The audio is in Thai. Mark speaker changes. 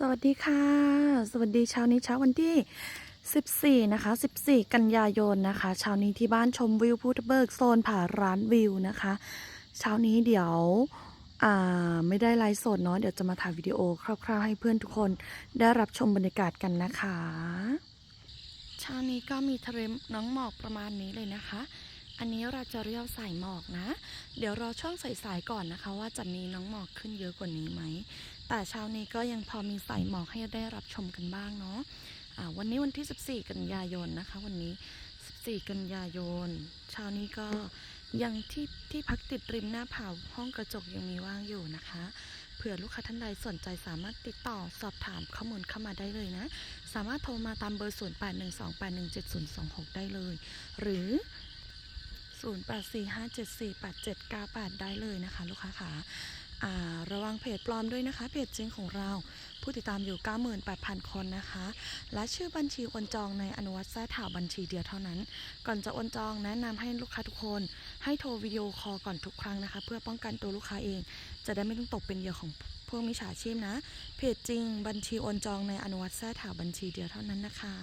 Speaker 1: สวัสดีค่ะ สวัสดีเช้านี้เช้าวันที่ 14 นะคะ 14 กันยายนนะคะ เช้านี้ที่บ้านชมวิวพุทธเบิกโซนผาร้านวิวนะคะ เช้านี้เดี๋ยวอ่าไม่ได้ไลฟ์สดเนาะ เดี๋ยวจะมาถ่ายวิดีโอคร่าวๆให้เพื่อนทุกคนได้รับชมบรรยากาศกันนะคะ เช้านี้ก็มีทะเลน้องหมอกประมาณนี้เลยนะคะ อันนี้เราจะเรียกสายหมอกนะ เดี๋ยวรอช่วงสายๆก่อนนะคะ ว่าจะมีน้องหมอกขึ้นเยอะกว่านี้ไหม แต่เช้านี้ก็ยังพอมีสายหมอกให้ได้รับชมกันบ้างเนาะอ่าวันนี้วันที่ 14 กันยายนนะคะ วันนี้ 14 กันยายน เช้านี้ก็ยังที่ที่พักติดริมหน้าผาห้องกระจกยังมีว่างอยู่นะคะเผื่อลูกค้าท่านใดสนใจสามารถติดต่อสอบถามข้อมูลเข้ามาได้เลยนะ สามารถโทรมาตามเบอร์ 0812817026 ได้เลย หรือ 0845748798 ได้เลยนะคะ ลูกค้าค่ะอ่าระวังเพจปลอมด้วยนะคะ เพจจริงของเรา ผู้ติดตามอยู่ 98,000 คนนะคะ และชื่อบัญชีโอนจองในอนุวัตแท้ถาวบัญชีเดียวเท่านั้น ก่อนจะโอนจองแนะนำให้ลูกค้าทุกคน ให้โทรวิดีโอคอลก่อนทุกครั้งนะคะ เพื่อป้องกันตัวลูกค้าเอง จะได้ไม่ต้องตกเป็นเหยื่อของพวกมิจฉาชีพนะ เพจจริงบัญชีโอนจองในอนุวัตแท้ถาวบัญชีเดียวเท่านั้นนะคะ